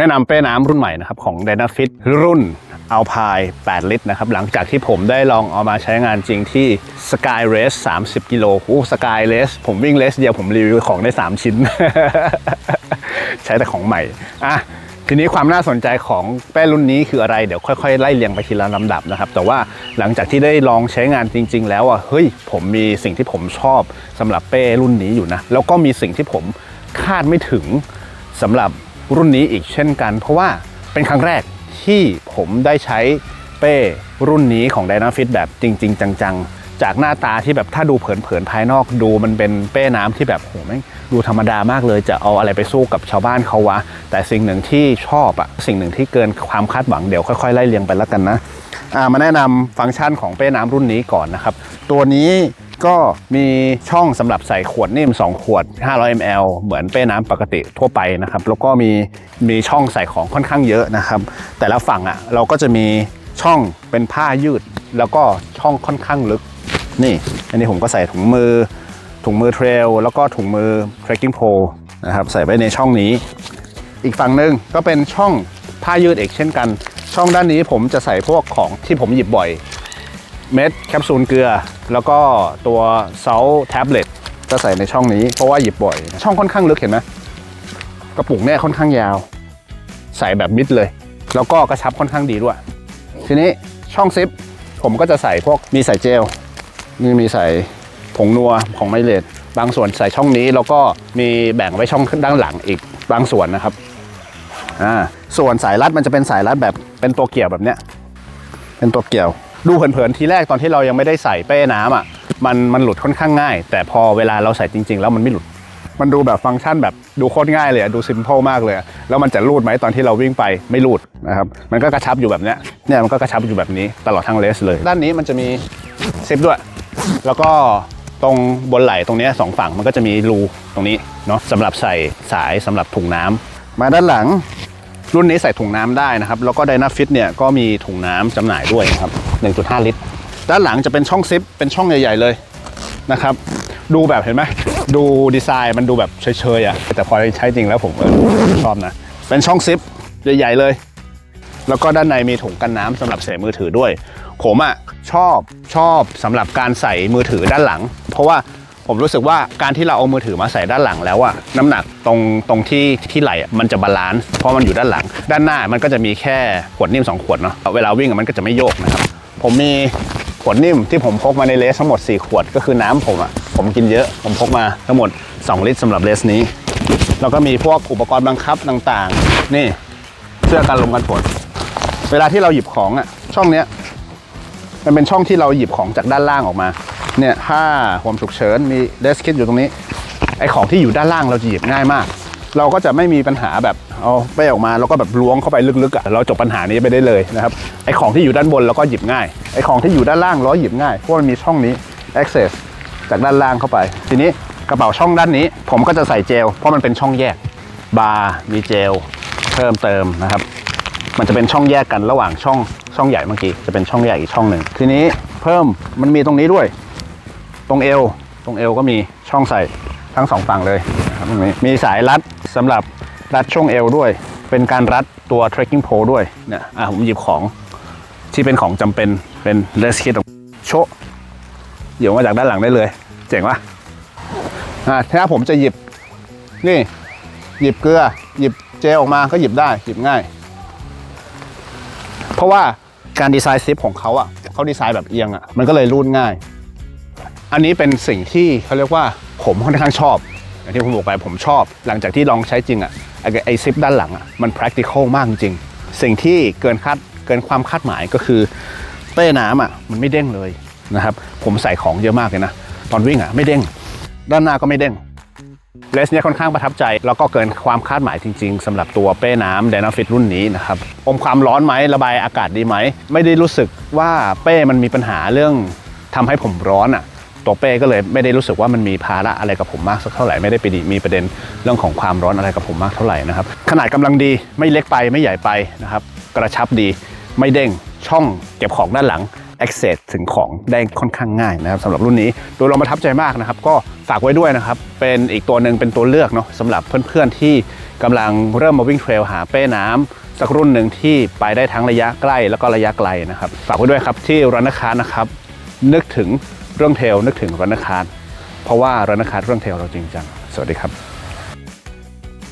แนะนำเป้น้ำรุ่นใหม่นะครับของ d y n a f i t รุ่น Alpine 8ลิตรนะครับ หลังจากที่ผมได้ลองเอามาใช้งานจริงที่ Sky Race 30 กิโลโอ้ Sky Race ผมวิ่งเลสเดียวผมรีวิวของได้ 3 ชิ้น ใช้แต่ของใหม่ อะทีนี้ความน่าสนใจของแป้รุ่นนี้คืออะไร เดี๋ยวค่อยๆ ไล่เรียงไปทีละลำดับนะครับ แต่ว่าหลังจากที่ได้ลองใช้งานจริง ๆ แล้วอะเฮ้ยผมมีสิ่งที่ผมชอบสำหรับเป้รุ่นนี้อยู่นะ แล้วก็มีสิ่งที่ผมคาดไม่ถึงสำหรับ รุ่นนี้อีกเช่นกัน เพราะว่าเป็นครั้งแรกที่ผมได้ใช้เป้รุ่นนี้ของ d y n a f i t แบบจริง ๆ จังๆ จากหน้าตาที่แบบถ้าดูเผินๆภายนอกดูมันเป็นเป้น้ำที่แบบโหแม่งดูธรรมดามากเลยจะเอาอะไรไปสู้กับชาวบ้านเขาวะ แต่สิ่งหนึ่งที่ชอบอะสิ่งหนึ่งที่เกินความคาดหวังเดี๋ยวค่อยๆไล่เรียงไปแล้วกันนะมาแนะนำฟังก์ชันของเป้น้ำรุ่นนี้ก่อนนะครับ ตัวนี้ ก็มีช่องสำหรับใส่ขวดนิ่ม 2 ขวด 500 ml เหมือนเป้น้ำปกติทั่วไปนะครับ แล้วก็มีมีช่องใส่ของค่อนข้างเยอะนะครับ แต่ละฝั่งอะเราก็จะมีช่องเป็นผ้ายืด แล้วก็ช่องค่อนข้างลึก นี่ อันนี้ผมก็ใส่ถุงมือ ถุงมือเทรลแล้วก็ถุงมือ trekking pole นะครับใส่ไว้ในช่องนี้ อีกฝั่งหนึ่งก็เป็นช่องผ้ายืดเอกเช่นกัน ช่องด้านนี้ผมจะใส่พวกของที่ผมหยิบบ่อย เม็ดแคปซูลเกลือ แล้วก็ตัวเซลแท็บเล็ตจะใส่ในช่องนี้เพราะว่าหยิบบ่อย ช่องค่อนข้างลึกเห็นไหมกระปุกเนี่ยค่อนข้างยาว ใส่แบบมิดเลย แล้วก็กระชับค่อนข้างดีด้วย ทีนี้ช่องซิปผมก็จะใส่พวกมีใส่เจลนี่มีใส่ผงนัวของไมเลดบางส่วนใส่ช่องนี้แล้วก็มีแบ่งไว้ช่องด้านหลังอีกบางส่วนนะครับอ่าส่วนสายรัดมันจะเป็นสายรัดแบบเป็นตัวเกี่ยวแบบเนี้ยเป็นตัวเกี่ยว ดูเผินๆทีแรกตอนที่เรายังไม่ได้ใส่เป้น้ำอะมันมันหลุดค่อนข้างง่าย แต่พอเวลาเราใส่จริง ๆ แล้วมันไม่หลุด มันดูแบบฟังก์ชันแบบดูโคตรง่ายเลยดูซิม p พ e มากเลย แล้วมันจะรูดไหมตอนที่เราวิ่งไปไม่รูดนะครับมันก็กระชับอยู่แบบเนี้ยเนี่ยมันก็กระชับอยู่แบบนี้ตลอดทั้งเลสเลย ด้านนี้มันจะมีซิปด้วย แล้วก็ตรงบนไหล่ตรงเนี้ยสองฝั่งมันก็จะมีรูตรงนี้เนาะสำหรับใส่สายสำหรับถุงน้ำมาด้านหลัง รุ่นนี้ใส่ถุงน้ำได้นะครับ แล้วก็ไดนาฟิตเนี่ยก็มีถุงน้ำจำหน่ายด้วยนะครับ 1.5 ลิตร ด้านหลังจะเป็นช่องซิป เป็นช่องใหญ่ ๆเลยนะครับ ดูแบบเห็นไหม ดูดีไซน์มันดูแบบเฉยๆอะ แต่พอใช้จริงแล้วผมชอบนะ เป็นช่องซิปใหญ่ๆเลย แล้วก็ด้านในมีถุงกันน้ำสำหรับใส่มือถือด้วย ผมอะชอบชอบสำหรับการใส่มือถือด้านหลัง เพราะว่า ผมรู้สึกว่าการที่เราเอามือถือมาใส่ด้านหลังแล้วอะน้ำหนักตรงตรงที่ที่ไหล่อะมันจะบาลานซ์เพราะมันอยู่ด้านหลัง ด้านหน้ามันก็จะมีแค่ขวดนิ่ม2ขวดเนาะเวลาวิ่งอะมันก็จะไม่โยกนะครับผมมีขวดนิ่มที่ผมพกมาในเลสทั้งหมด 4 ขวดก็คือน้ำผมอะผมกินเยอะ ผมพกมาทั้งหมด 2 ลิตรสำหรับเลสนี้ แล้วก็มีพวกอุปกรณ์บังคับต่างๆ นี่เสื้อกันลมกันฝนเวลาที่เราหยิบของอะช่องเนี้ย มันเป็นช่องที่เราหยิบของจากด้านล่างออกมา เนี่ยผ้าห่วมฉุกเฉินมีเดสคิดอยู่ตรงนี้ ไอของที่อยู่ด้านล่างเราจะหยิบง่ายมาก เราก็จะไม่มีปัญหาแบบเอาไปออกมาแล้วก็แบบล้วงเข้าไปลึกๆอะเราจบปัญหานี้ไปได้เลยนะครับ ไอของที่อยู่ด้านบนเราก็หยิบง่าย ไอของที่อยู่ด้านล่างเราหยิบง่าย เพราะมันมีช่องนี้ access จากด้านล่างเข้าไป ทีนี้กระเป๋าช่องด้านนี้ ผมก็จะใส่เจล เพราะมันเป็นช่องแยก บาร์มีเจล เพิ่มเติมนะครับ มันจะเป็นช่องแยกกันระหว่างช่องช่องใหญ่เมื่อกี้จะเป็นช่องแยกอีกช่องหนึ่งทีนี้เพิ่มมันมีตรงนี้ด้วย ตรงเอวตรงเอวก็มีช่องใส่ทั้งสองฝั่งเลยนะครับตรงนี้มีสายรัดสำหรับรัดช่วงเอวด้วย เป็นการรัดตัว trekking pole ด้วยเนี่ยอะผมหยิบของที่เป็นของจำเป็นเป็น less kit โชะหยิบออกมาจากด้านหลังได้เลย เจ๋งปะอะถ้าผมจะหยิบนี่ หยิบเกลือ หยิบเจลออกมาก็หยิบได้หยิบง่าย เพราะว่าการดีไซน์ซิปของเขาอะเขาดีไซน์แบบเอียงอะมันก็เลยรูดง่าย อันนี้เป็นสิ่งที่เขาเรียกว่าผมค่อนข้างชอบอย่างที่ผมบอกไปผมชอบ หลังจากที่ลองใช้จริงอะไอ้ซิปด้านหลังอะมัน practical มากจริง สิ่งที่เกินคาดเกินความคาดหมายก็คือเป้น้ำอะมันไม่เด้งเลยนะครับผมใส่ของเยอะมากเลยนะ ตอนวิ่งอะไม่เด้ง ด้านหน้าก็ไม่เด้ง เลสเนี่ยค่อนข้างประทับใจ แล้วก็เกินความคาดหมายจริง ๆสำหรับตัวเป้น้ำ d y n a f i t รุ่นนี้นะครับอมความร้อนไหมระบายอากาศดีไหม ไม่ได้รู้สึกว่าเป้มันมีปัญหาเรื่องทำให้ผมร้อนอะตัวเป้ก็เลยไม่ได้รู้สึกว่ามันมีภาระอะไรกับผมมากสักเท่าไหร่ไม่ได้ไปดีมีประเด็นเรื่องของความร้อนอะไรกับผมมากเท่าไหร่นะครับขนาดกำลังดีไม่เล็กไปไม่ใหญ่ไปนะครับกระชับดีไม่เด้งช่องเก็บของด้านหลัง access ถึงของได้ค่อนข้างง่ายนะครับสำหรับรุ่นนี้โดยเราประทับใจมากนะครับ ก็ฝากไว้ด้วยนะครับ เป็นอีกตัวหนึ่งเป็นตัวเลือกเนาะสำหรับเพื่อนๆที่กำลังเริ่มมาวิ่งเทรลหาเป้น้ำสักรุ่นหนึ่งที่ไปได้ทั้งระยะใกล้แล้วก็ระยะไกลนะครับ ฝากไว้ด้วยครับที่รันคาร์นะครับ นึกถึงเรื่องเทรลนึกถึงรันคาร์เพราะว่ารันคาร์เรื่องเทรลเราจริงจังสวัสดีครับ